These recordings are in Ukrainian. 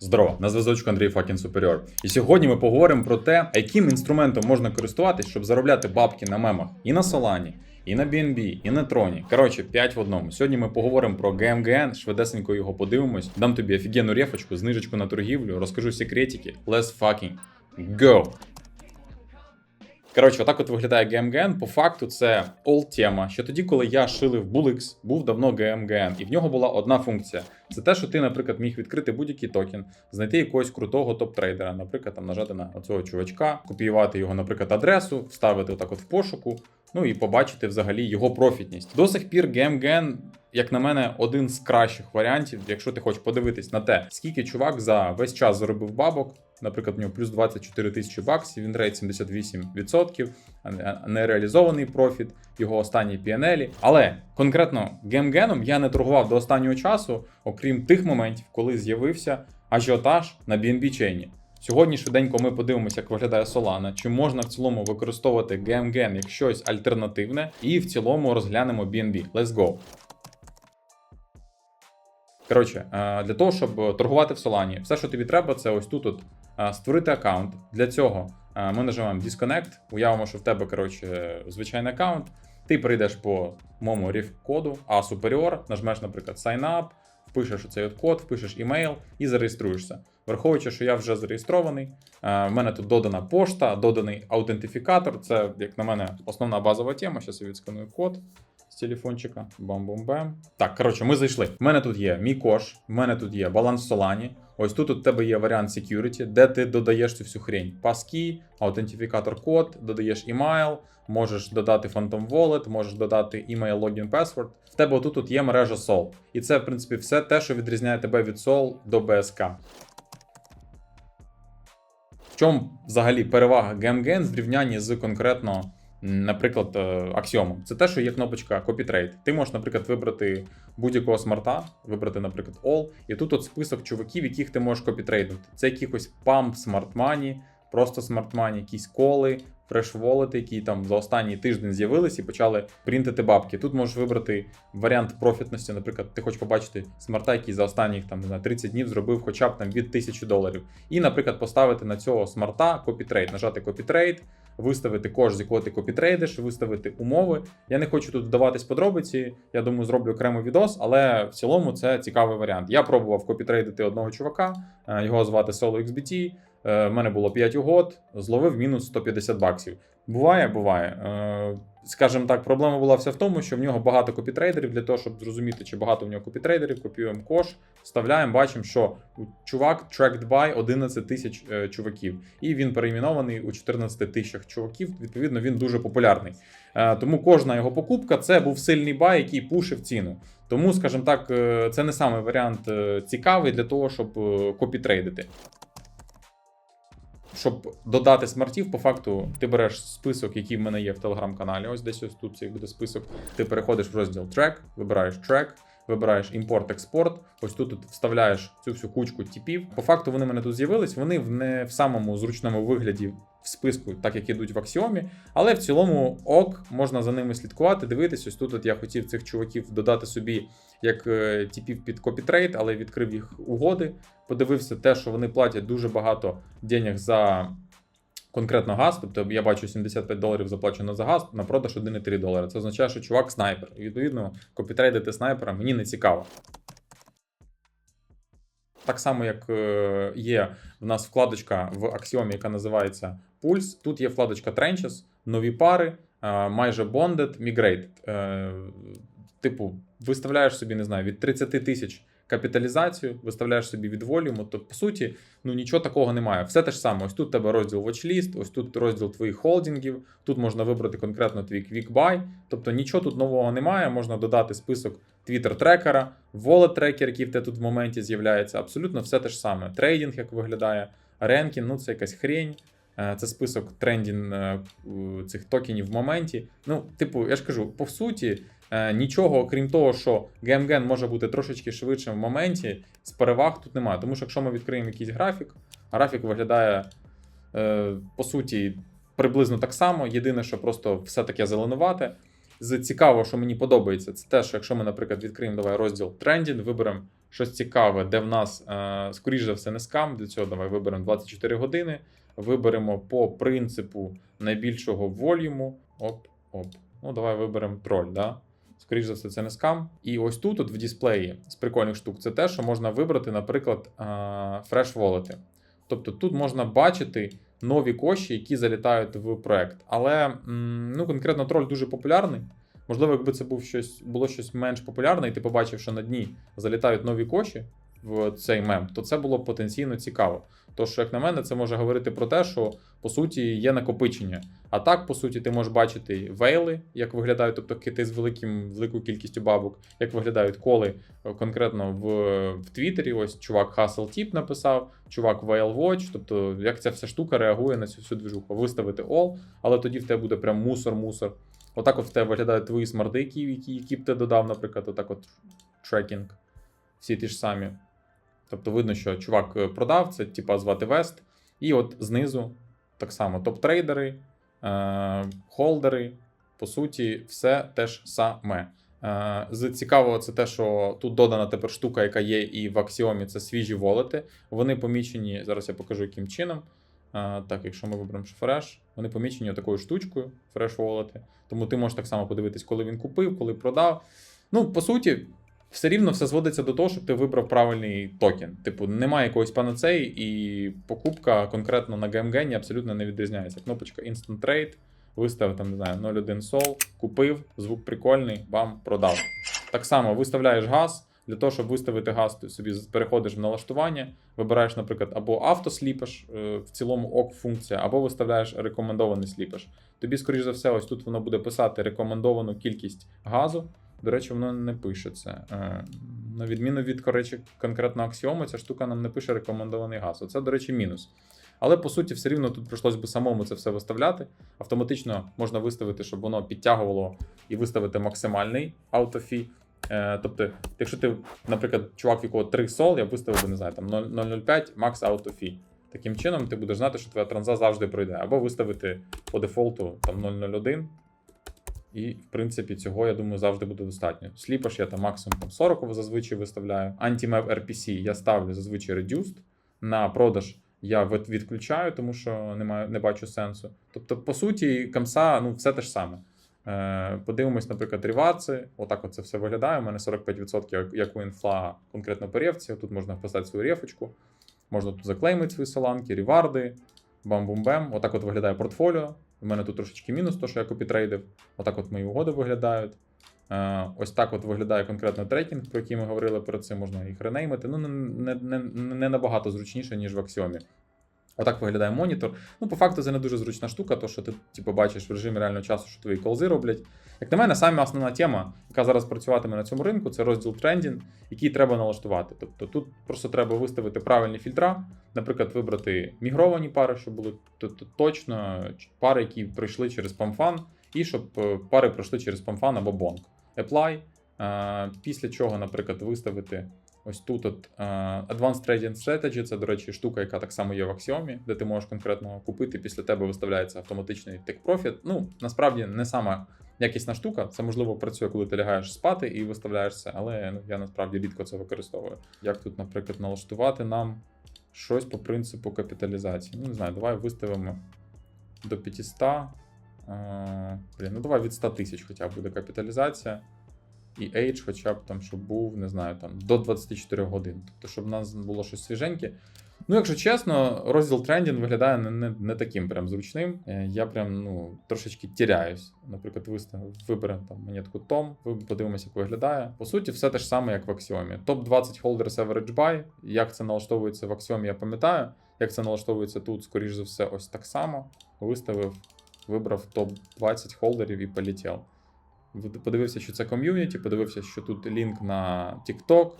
Здорово, на зв'язочку Андрій Факін Суперіор. І сьогодні ми поговоримо про те, яким інструментом можна користуватись, щоб заробляти бабки на мемах і на Solana, і на BNB, і на Троні. Коротше, 5 в одному. Сьогодні ми поговоримо про GMGN, швидесенько його подивимось. Дам тобі офігенну рефочку, знижечку на торгівлю, розкажу секретики. Let's fucking go! Коротше, отак от виглядає GMGN. По факту це old тема. Що тоді, коли я шилив Bulix, був давно GMGN, і в нього була одна функція. Це те, що ти, наприклад, міг відкрити будь-який токен, знайти якогось крутого топ-трейдера, наприклад, там нажати на оцього чувачка, копіювати його, наприклад, адресу, вставити отак от в пошуку. Ну і побачити взагалі його профітність. До сих пір GMGN, як на мене, один з кращих варіантів, якщо ти хочеш подивитись на те, скільки чувак за весь час заробив бабок. Наприклад, в нього плюс 24 тисячі баксів, він рейд 78%, а не- нереалізований профіт, його останні PNL. Але конкретно гемгеном я не торгував до останнього часу, окрім тих моментів, коли з'явився ажіотаж на BNB чейні. Сьогодні швиденько ми подивимося, як виглядає Solana, чи можна в цілому використовувати GMGN як щось альтернативне, і в цілому розглянемо BNB. Let's go! Коротше, е, для того, щоб торгувати в Solana, все, що тобі треба, це ось тут от е, створити аккаунт. Для цього е, ми нажимаємо Disconnect, уявимо, що в тебе коротше, звичайний аккаунт. Ти перейдеш по моєму ріф-коду, а Superior, нажмеш, наприклад, Sign Up, впишеш оцей от код, впишеш email і зареєструєшся. Враховуючи, що я вже зареєстрований, е, в мене тут додана пошта, доданий аутентифікатор. Це, як на мене, основна базова тема. Зараз я відсканую код з телефончика. Бам-бам-бам. Так, коротше, ми зайшли. В мене тут є мій кош, в мене тут є баланс Solani. Ось тут у тебе є варіант security, де ти додаєш цю всю хрень. Паски, аутентифікатор код, додаєш email, можеш додати Phantom Wallet, можеш додати email login password. В тебе отут тут є мережа Sol. І це, в принципі, все те, що відрізняє тебе від Sol до BSK. В чому взагалі перевага GMGN в зрівнянні з конкретно, наприклад, е, Axiom? Це те, що є кнопочка Copy Trade. Ти можеш, наприклад, вибрати будь-якого смарта, вибрати, наприклад, All, і тут от список чуваків, яких ти можеш копітрейднути. Це якихось Smart Money, просто Money, якісь коли, Wallet, які там за останній тиждень з'явились і почали принтити бабки. Тут можеш вибрати варіант профітності. Наприклад, ти хочеш побачити смарта, який за останніх там знаю, 30 днів зробив хоча б там від 1000 доларів. І, наприклад, поставити на цього смарта копітрейд, нажати копітрейд, виставити кож, з якого ти копітрейдиш, виставити умови. Я не хочу тут вдаватись подробиці. Я думаю, зроблю окремий відос, але в цілому це цікавий варіант. Я пробував копітрейдити одного чувака, е, його звати SoloXBT. Е, В мене було 5 угод, зловив мінус 150 баксів. Буває, буває. Е, Скажімо так, проблема була вся в тому, що в нього багато копітрейдерів. Для того, щоб зрозуміти, чи багато в нього копітрейдерів, копіюємо кош, вставляємо, бачимо, що чувак tracked by 11 тисяч е, чуваків, і він перейменований у 14 тисячах чуваків. Відповідно, він дуже популярний. Тому кожна його покупка це був сильний бай, який пушив ціну. Тому, скажімо так, це не саме варіант цікавий для того, щоб копітрейдити. Щоб додати смартів, по факту ти береш список, який в мене є в телеграм-каналі. Ось десь ось тут цей буде список. Ти переходиш в розділ Track, вибираєш трек. вибираєш імпорт-експорт. Ось тут, тут вставляєш цю всю кучку типів. По факту вони в мене тут з'явились. Вони в не в самому зручному вигляді в списку, так як ідуть в аксіомі, але в цілому ок, можна за ними слідкувати, дивитись. Ось тут от я хотів цих чуваків додати собі як е, типів під копітрейд, але відкрив їх угоди. Подивився те, що вони платять дуже багато денег за конкретно газ. Тобто я бачу 75 доларів заплачено за газ, на продаж 1,3 долари. Це означає, що чувак снайпер. І відповідно, копітрейдити снайпера мені не цікаво. Так само, як е, є в нас вкладочка в Axiom, яка називається Pulse. Тут є вкладочка Trenches, нові пари, е, майже bonded, migrate. Е, Типу, виставляєш собі, не знаю, від 30 тисяч капіталізацію, виставляєш собі від волюму, то по суті, ну нічого такого немає. Все те ж саме. Ось тут тебе розділ watchlist, ось тут розділ твоїх холдингів, тут можна вибрати конкретно твій buy. Тобто нічого тут нового немає. Можна додати список Twitter трекера, wallet трекер, який в тебе тут в моменті з'являється. Абсолютно все те ж саме. Трейдинг, як виглядає, ренкінг, ну це якась хрень. Е, Це список трендін е, цих токенів в моменті. Ну, типу, я ж кажу, по суті, е, нічого, окрім того, що GMGN може бути трошечки швидшим в моменті, з переваг тут немає. Тому що якщо ми відкриємо якийсь графік, графік виглядає по суті приблизно так само. Єдине, що просто все таке зеленувате. З цікавого, що мені подобається, це те, що якщо ми, наприклад, відкриємо давай розділ трендінг, виберемо щось цікаве, де в нас, е, скоріш за все, не скам. Для цього давай виберемо 24 години. Виберемо по принципу найбільшого волюму. Оп, оп. Ну, давай виберемо троль, да? Скоріш за все, це не скам. І ось тут, от в дисплеї з прикольних штук, це те, що можна вибрати, наприклад, е, Fresh Wallet. Тобто тут можна бачити нові коші, які залітають в проект. Але ну, конкретно троль дуже популярний. Можливо, якби це був щось, було щось менш популярне, і ти побачив, що на дні залітають нові коші в цей мем, то це було потенційно цікаво. Тож, як на мене, це може говорити про те, що по суті є накопичення. А так, по суті, ти можеш бачити вейли, як виглядають, тобто кити з великим, великою кількістю бабок, як виглядають коли е, конкретно в, в Твіттері. Ось чувак Hustle Tip написав, чувак Whale Watch, тобто як ця вся штука реагує на цю всю движуху. Виставити all, але тоді в тебе буде прям мусор-мусор. Отак от в тебе виглядають твої смарти, які, які, які б ти додав, наприклад, отак от трекінг. Всі ті ж самі. Тобто видно, що чувак е, продав, це типа звати Вест. І от знизу так само топ-трейдери, е, холдери, по суті, все те ж саме. Е, з цікавого, це те, що тут додана тепер штука, яка є і в Аксіомі, це свіжі волети. Вони помічені, зараз я покажу, яким чином. Е, так, якщо ми виберемо Fresh, вони помічені такою штучкою, Fresh Wallet. Тому ти можеш так само подивитись, коли він купив, коли продав. Ну, по суті, все рівно все зводиться до того, щоб ти вибрав правильний токен. Типу, немає якоїсь панацеї, і покупка конкретно на GameGen абсолютно не відрізняється. Кнопочка Instant Trade, виставив там, не знаю, 0,1 сол, купив, звук прикольний, бам, продав. Так само виставляєш газ. Для того, щоб виставити газ, ти собі переходиш в налаштування, вибираєш, наприклад, або автосліпеш, е, в цілому ок функція, або виставляєш рекомендований сліпеш. Тобі, скоріш за все, ось тут воно буде писати рекомендовану кількість газу. До речі, воно не пише це. На відміну від коротше, конкретно аксіоми, ця штука нам не пише рекомендований газ. Оце, до речі, мінус. Але по суті, все рівно тут прийшлось би самому це все виставляти. Автоматично можна виставити, щоб воно підтягувало і виставити максимальний аутофі. Е, Тобто, якщо ти, наприклад, чувак, в якого 3 сол, я виставив, би, не знаю, там 0,05 макс аутофі. Таким чином, ти будеш знати, що твоя транза завжди пройде. Або виставити по дефолту там 0,01. І, в принципі, цього, я думаю, завжди буде достатньо. Сліпаш я там максимум там 40 зазвичай виставляю. Anti-Map RPC я ставлю зазвичай reduced. На продаж я відключаю, тому що немає, не бачу сенсу. Тобто, по суті, камса, ну, все те ж саме. Е, подивимось, наприклад, ріваці. Отак от це все виглядає. У мене 45% як, у інфла конкретно по рефці. Тут можна вписати свою рефочку. Можна тут заклеймити свої соланки, ріварди, бам-бум-бем. Отак от виглядає портфоліо. У мене тут трошечки мінус, то що я копітрейдив. Отак от мої угоди виглядають. Е, ось так от виглядає конкретно трекінг, про який ми говорили перед цим, можна їх ренеймити. Ну, не, не, не, не набагато зручніше, ніж в Аксіомі. Отак виглядає монітор. Ну, по факту, це не дуже зручна штука, то що ти типу, бачиш в режимі реального часу, що твої колзи роблять. Як на мене, саме основна тема, яка зараз працюватиме на цьому ринку, це розділ трендінг, який треба налаштувати. Тобто тут просто треба виставити правильні фільтра, наприклад, вибрати мігровані пари, щоб були точно пари, які пройшли через PAMFAN, і щоб е, пари пройшли через PAMFAN або Bonk. Apply. Е, Після чого, наприклад, виставити ось тут от е, Advanced Trading Strategy, це, до речі, штука, яка так само є в Аксіомі, де ти можеш конкретно купити, після тебе виставляється автоматичний take profit. Ну, насправді не сама якісна штука. Це можливо працює, коли ти лягаєш спати і виставляєш це, але ну, я насправді рідко це використовую. Як тут, наприклад, налаштувати нам щось по принципу капіталізації? Ну, не знаю, давай виставимо до 500. Е, блін, ну давай від 100 тисяч хоча б буде капіталізація. І age, хоча б там, щоб був, не знаю, там до 24 годин. Тобто, щоб в нас було щось свіженьке. Ну, якщо чесно, розділ трендінг виглядає не, не, не таким прям зручним. Е, Я прям ну, трошечки тіряюсь. Наприклад, вистав, виберемо там монетку ви подивимося, як виглядає. По суті, все те ж саме, як в Аксіомі. Топ-20 Holders Average Buy. Як це налаштовується в Аксіомі, я пам'ятаю. Як це налаштовується тут, скоріш за все, ось так само. Виставив, вибрав топ-20 холдерів і полетів. Подивився, що це ком'юніті, подивився, що тут лінк на TikTok.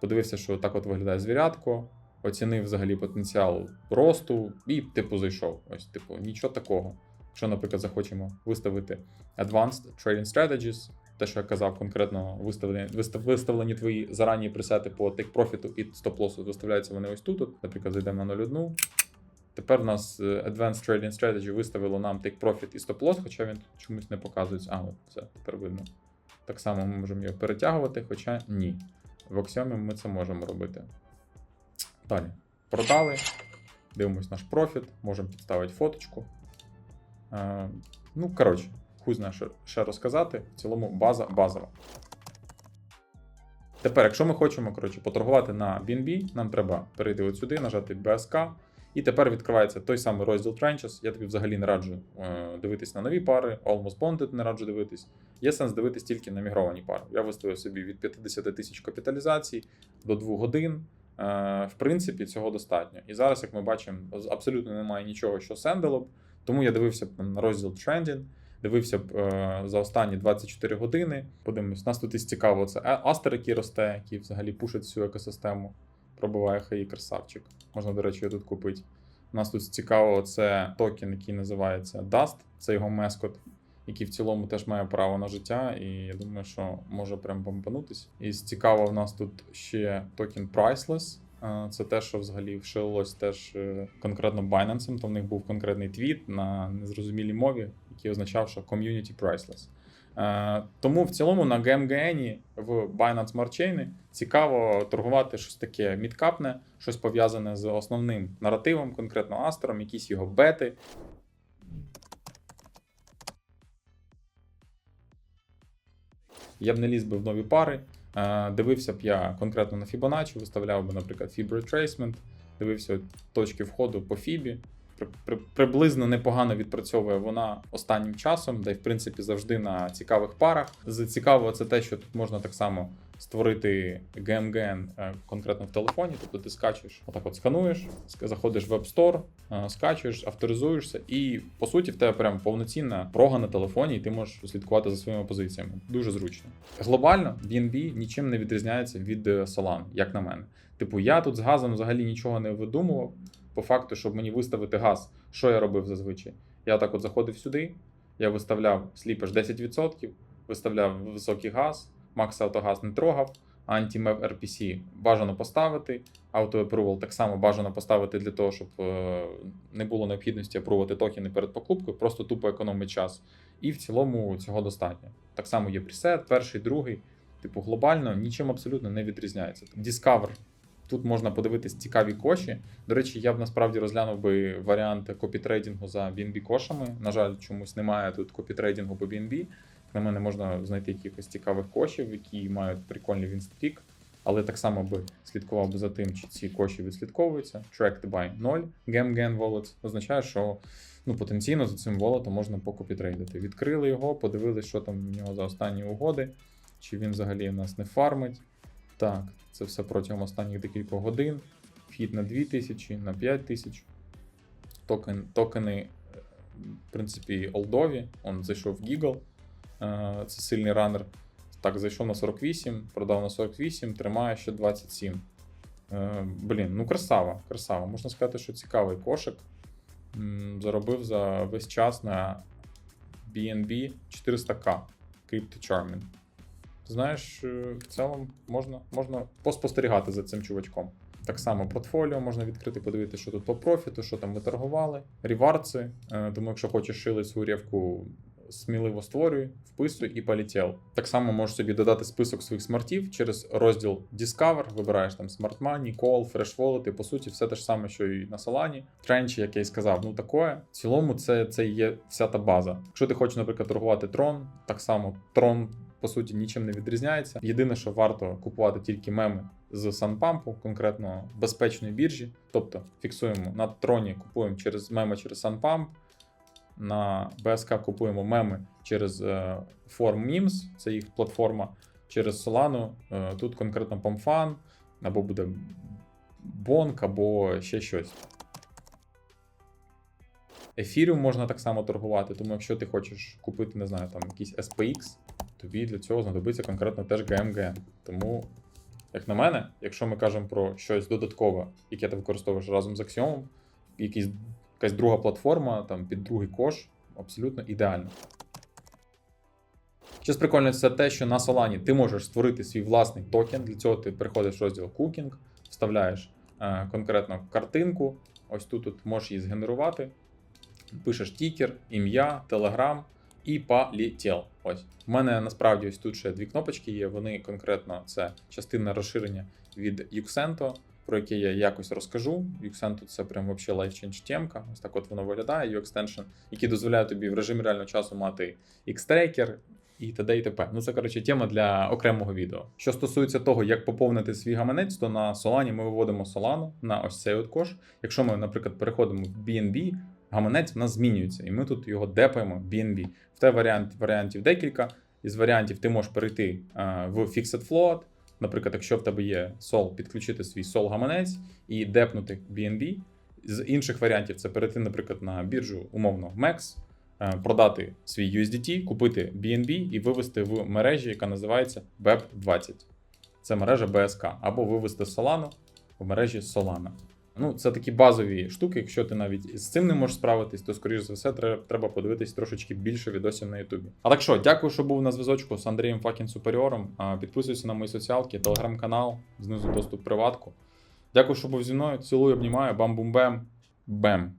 Подивився, що так от виглядає звірятко, оцінив взагалі потенціал росту і, типу, зайшов. Ось, типу, нічого такого. Якщо, наприклад, захочемо виставити Advanced Trading Strategies, те, що я казав, конкретно виставлені, виставлені твої зарані пресети по take профіту і стоп-лосу, виставляються вони ось тут. Наприклад, зайдемо на 0.1, Тепер у нас е, Advanced Trading Strategy виставило нам Take Profit і Stop Loss, хоча він чомусь не показується. А, от все, тепер видно. Так само ми можемо його перетягувати, хоча ні. В Axiom ми це можемо робити. Далі. Продали. Дивимось наш профіт, можемо підставити фоточку. Е, ну, коротше, хуй знає, що ще розказати. В цілому база базова. Тепер, якщо ми хочемо коротше, поторгувати на BNB, нам треба перейти от сюди, нажати BSK. І тепер відкривається той самий розділ Trenches. Я тобі взагалі не раджу е, дивитись на нові пари, Almost Bonded не раджу дивитись. Є сенс дивитись тільки на мігровані пари. Я виставив собі від 50 тисяч капіталізацій до 2 годин. Е, в принципі, цього достатньо. І зараз, як ми бачимо, абсолютно немає нічого, що сендело б. Тому я дивився б на розділ Trending, дивився б е, за останні 24 години. Подивимось, нас тут із цікаво, це Астер, який росте, який взагалі пушить всю екосистему. Пробиває хаї красавчик. Можна, до речі, його тут купити. У нас тут цікаво, це токен, який називається Dust, це його мескот, який в цілому теж має право на життя, і я думаю, що може прям бомбанутись. І цікаво, в нас тут ще токен Priceless. Це те, що взагалі вшилось теж е, конкретно Binance, то в них був конкретний твіт на незрозумілій мові, який означав, що Community Priceless. Е, Тому в цілому на GMGN в Binance Smart Chain цікаво торгувати щось таке мідкапне, щось пов'язане з основним наративом, конкретно Астером, якісь його бети. Я б не ліз би в нові пари. Е, Дивився б я конкретно на Fibonacci, виставляв би, наприклад, Fib Retracement, дивився точки входу по Фібі. При- при- Приблизно непогано відпрацьовує вона останнім часом, де в принципі завжди на цікавих парах. З цікавого це те, що тут можна так само створити GMGN е, конкретно в телефоні. Тобто ти скачуєш, отак от скануєш, заходиш в App Store, е, скачуєш, авторизуєшся, і по суті в тебе прям повноцінна прога на телефоні, і ти можеш слідкувати за своїми позиціями. Дуже зручно. Глобально BNB нічим не відрізняється від е, Solana, як на мене. Типу, я тут з газом взагалі нічого не видумував. По факту, щоб мені виставити газ, що я робив зазвичай? Я так от заходив сюди, я виставляв сліпеш 10%, виставляв високий газ, Max Автогаз не трогав, Anti-MEV RPC бажано поставити, Auto Approval так само бажано поставити для того, щоб е, не було необхідності апрувати токени перед покупкою, просто тупо економить час. І в цілому цього достатньо. Так само є пресет, перший, другий. Типу, глобально нічим абсолютно не відрізняється. Discover. Тут можна подивитись цікаві коші. До речі, я б насправді розглянув би варіант копітрейдингу за BNB кошами. На жаль, чомусь немає тут копітрейдингу по BNB. На мене можна знайти якихось цікавих кошів, які мають прикольний вінстрік. Але так само би слідкував би за тим, чи ці коші відслідковуються. Tracked by 0 GamGan Wallets означає, що ну, потенційно за цим волотом можна покопітрейдити. Відкрили його, подивилися, що там в нього за останні угоди, чи він взагалі нас не фармить. Так, це все протягом останніх декількох годин. Вхід на 2000, на 5000. Токен, токени, е, в принципі, олдові. Он зайшов в Giggle. Е, Це сильний ранер. Так, зайшов на 48, продав на 48, тримає ще 27. Е, Блін, ну красава, красава. Можна сказати, що цікавий кошик. Заробив за весь час на BNB 400к Crypto Charming. Знаєш, е, в цілому можна, можна поспостерігати за цим чувачком. Так само портфоліо можна відкрити, подивитися, що тут по профіту, що там ми торгували. Ріварці. е, Тому, якщо хочеш шили свою рівку, сміливо створюй, вписуй і полетів. Так само можеш собі додати список своїх смартів через розділ Discover. Вибираєш там Smart Money, Call, Fresh Wallet, і по суті, все те ж саме, що і на Solana. Тренчі, як я й сказав, ну такое. В цілому, це, це є вся та база. Якщо ти хочеш, наприклад, торгувати Tron, так само Tron по суті нічим не відрізняється. Єдине, що варто купувати тільки меми з SunPump, конкретно безпечної біржі. Тобто фіксуємо на троні, купуємо через меми через SunPump, на BSK купуємо меми через е, Form Memes, це їх платформа, через Solana. е, Тут конкретно PomFan, або буде Bonk, або ще щось. Ефіріум можна так само торгувати, тому якщо ти хочеш купити, не знаю, там якийсь SPX, тобі для цього знадобиться конкретно теж GMG. Тому, як на мене, якщо ми кажемо про щось додаткове, яке ти використовуєш разом з Axiom, якась друга платформа, там під другий кош, абсолютно ідеально. Щось прикольне, це те, що на Solana ти можеш створити свій власний токен. Для цього ти переходиш в розділ Cooking, вставляєш е, конкретно картинку, ось тут, тут можеш її згенерувати. Пишеш тікер, ім'я, телеграм і полетів. Ось. У мене насправді ось тут ще дві кнопочки є. Вони конкретно це частина розширення від Юксенто, про яке я якось розкажу. Юксенто це прям life change темка. Ось так от воно виглядає. U-Extension, який дозволяє тобі в режимі реального часу мати X-трекер і т.д. і т.п. Ну це коротше тема для окремого відео. Що стосується того, як поповнити свій гаманець, то на Solana ми виводимо Solana на ось цей от кош. Якщо ми, наприклад, переходимо в BNB, гаманець в нас змінюється, і ми тут його депаємо BNB. В те варіант, варіантів декілька. Із варіантів ти можеш перейти е, в Fixed Float. Наприклад, якщо в тебе є Sol, підключити свій Sol гаманець і депнути BNB. З інших варіантів це перейти, наприклад, на біржу умовно MEX, е, продати свій USDT, купити BNB і вивести в мережі, яка називається BEP20. Це мережа BSK, або вивести Solana в мережі Solana. Ну, це такі базові штуки. Якщо ти навіть з цим не можеш справитись, то скоріш за все треба, подивитись трошечки більше відосів на Ютубі. А так що, дякую, що був на зв'язочку з Андрієм Факін Суперіором. Підписуйся на мої соціалки, телеграм-канал, знизу доступ приватку. Дякую, що був зі мною. Цілую, обнімаю, бам-бум-бем. Бем.